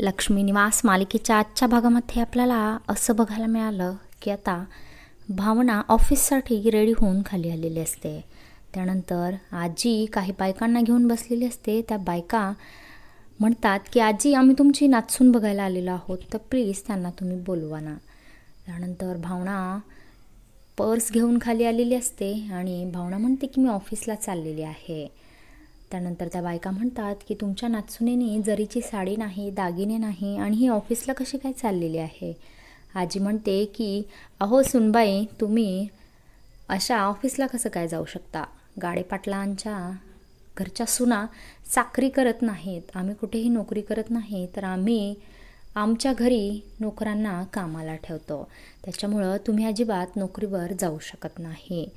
लक्ष्मी निवास मालिकेच्या आजच्या भागामध्ये आपल्याला असं बघायला मिळालं की आता भावना ऑफिससाठी रेडी होऊन खाली आलेली असते. त्यानंतर आजी काही बायकांना घेऊन बसलेली असते. त्या बायका म्हणतात की आजी आम्ही तुमची नाचून बघायला आलेलो आहोत तर प्लीज त्यांना तुम्ही बोलवा ना. त्यानंतर भावना पर्स घेऊन खाली आलेली असते आणि भावना म्हणते की मी ऑफिसला चाललेली आहे. त्यानंतर त्या बायका म्हणतात की तुमच्या नाचुनेने जरीची साडी नाही दागिने नाही आणि ही ऑफिसला कशी काय चाललेली आहे? आजी म्हणते की अहो सुनबाई तुम्ही अशा ऑफिसला कसं काय जाऊ शकता? गाडेपाटलांच्या घरच्या सुना चाकरी करत नाहीत. आम्ही कुठेही नोकरी करत नाही तर आम्ही आमच्या घरी नोकरांना कामाला ठेवतो. त्याच्यामुळं तुम्ही अजिबात नोकरीवर जाऊ शकत नाही.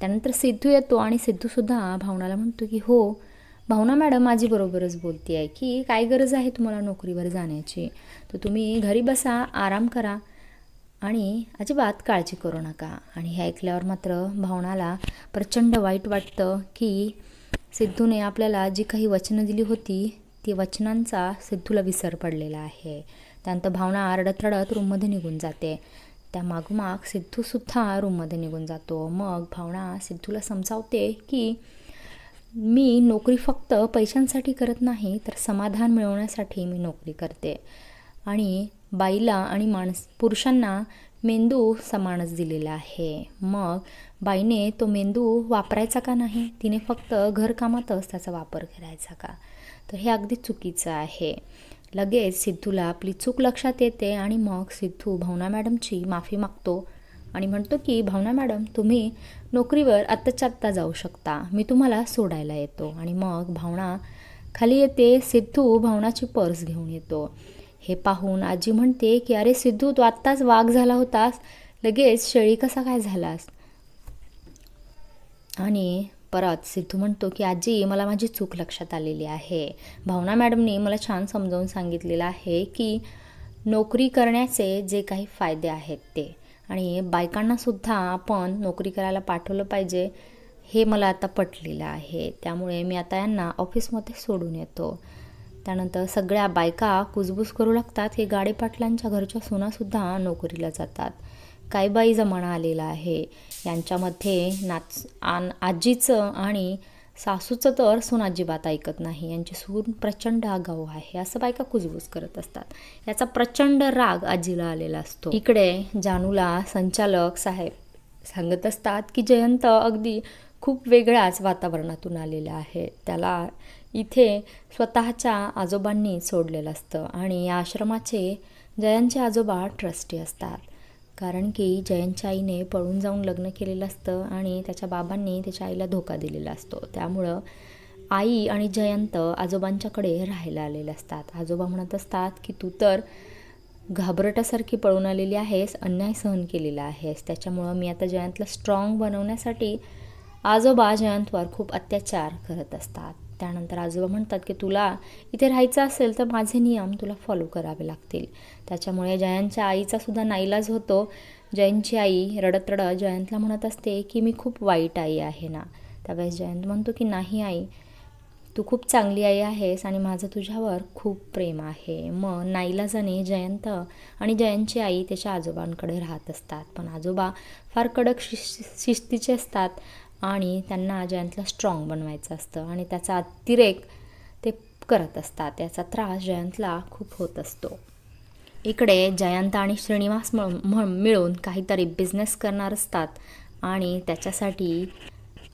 त्यानंतर सिद्धू येतो आणि सिद्धूसुद्धा भावनाला म्हणतो की हो भावना मॅडम माझी बरोबरच बोलते आहे की काय गरज आहे तुम्हाला नोकरीवर जाण्याची? तर तुम्ही घरी बसा आराम करा आणि अजिबात काळजी करू नका. आणि हे ऐकल्यावर मात्र भावनाला प्रचंड वाईट वाटतं की सिद्धूने आपल्याला जी काही वचनं दिली होती ती वचनांचा सिद्धूला विसर पडलेला आहे. त्यानंतर भावना रडत रडत रूममध्ये निघून जाते. त्या मागोमाग सिद्धूसुद्धा रूममध्ये निघून जातो. मग भावना सिद्धूला समजावते की मी नोकरी फक्त पैशांसाठी करत नाही तर समाधान मिळवण्यासाठी मी नोकरी करते. आणि बाईला आणि माणस पुरुषांना मेंदू समानच दिलेला आहे. मग बाईने तो मेंदू वापरायचा का नाही? तिने फक्त घरकामातच त्याचा वापर करायचा का? तर हे अगदी चुकीचं आहे. लगेच सिद्धूला आपली चूक लक्षात येते आणि मग सिद्धू भावना मॅडमची माफी मागतो. आणि म्हणतो की भावना मॅडम तुम्ही नोकरीवर आत्ताच्या आत्ता जाऊ शकता. मी तुम्हाला सोडायला येतो. आणि मग भावना खाली येते सिद्धू भावनाची पर्स घेऊन येतो. हे पाहून आजी म्हणते की अरे सिद्धू तू आत्ताच वाघ झाला होतास. लगेच शेळी कसा काय झालास? आणि परत सिद्धू म्हणतो की आजी मला माझी चूक लक्षात आलेली आहे. भावना मॅडमनी मला छान समजावून सांगितलेलं आहे की नोकरी करण्याचे जे काही फायदे आहेत ते. आणि बायकांनासुद्धा आपण नोकरी करायला पाठवलं पाहिजे हे मला आता पटलेलं आहे. त्यामुळे मी आता यांना ऑफिसमध्ये सोडून येतो. त्यानंतर सगळ्या बायका कुजबूज करू लागतात. की गाडे पाटलांच्या घरच्या सुनासुद्धा नोकरीला जातात. काही बाई जमाना आलेला आहे. यांच्यामध्ये नाच आन आजीचं आणि सासूचं तर सून अजिबात ऐकत नाही. यांची सून प्रचंड आगाऊ आहे. असं बायका कुजबूज करत असतात. याचा प्रचंड राग आजीला आलेला असतो. इकडे जानूला संचालक साहेब सांगत असतात की जयंत अगदी खूप वेगळ्याच वातावरणातून आलेला आहे. त्याला इथे स्वतःच्या आजोबांनी सोडलेलं असतं आणि या आश्रमाचे जयांचे आजोबा ट्रस्टी असतात. कारण की जयंतच्या आईने पळून जाऊन लग्न केलेलं असतं आणि त्याच्या बाबांनी त्याच्या आईला धोका दिलेला असतो. त्यामुळं आई आणि जयंत आजोबांच्याकडे राहायला आलेले असतात. आजोबा म्हणत असतात की तू तर घाबरटासारखी पळून आलेली आहेस अन्याय सहन केलेला आहेस. त्याच्यामुळं मी आता जयंतला स्ट्रॉंग बनवण्यासाठी आजोबा जयंतवर खूप अत्याचार करत असतात. त्यानंतर आजोबा म्हणतात की तुला इथे राहायचं असेल तर माझे नियम तुला फॉलो करावे लागतील. त्याच्यामुळे जयंतच्या आईचा सुद्धा नाईलाज होतो. जयंतची आई रडत रडत जयंतला म्हणत असते की मी खूप वाईट आई आहे ना. त्यावेळेस जयंत म्हणतो की नाही आई तू खूप चांगली आई आहेस आणि माझं तुझ्यावर खूप प्रेम आहे. मग नाईलाजाने जयंत आणि जयंतची आई त्याच्या आजोबांकडे राहत असतात. पण आजोबा फार कडक शिस् शिस्तीचे असतात. आणि त्यांना जयंतला स्ट्रॉंग बनवायचं असतं आणि त्याचा अतिरेक ते करत असतात. त्याचा त्रास जयंतला खूप होत असतो. इकडे जयंत आणि श्रीनिवास मिळ मिळून काहीतरी बिझनेस करणार असतात आणि त्याच्यासाठी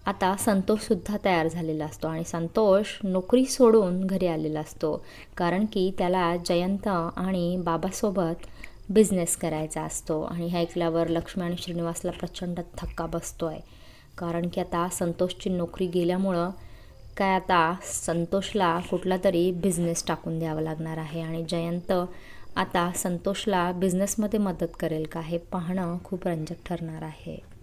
आता संतोषसुद्धा तयार झालेला असतो आणि संतोष नोकरी सोडून घरी आलेला असतो. कारण की त्याला जयंत आणि बाबासोबत बिझनेस करायचा असतो आणि हे ऐकल्यावर लक्ष्मी आणि श्रीनिवासला प्रचंड थक्का बसतो आहे कारण की आता संतोषची नोकरी गेल्यामुळं काय आता संतोषला कुठला तरी बिझनेस टाकून द्यावा लागणार आहे. आणि जयंत आता संतोषला बिझनेसमध्ये मदत करेल का हे पाहणं खूप रंजक ठरणार आहे.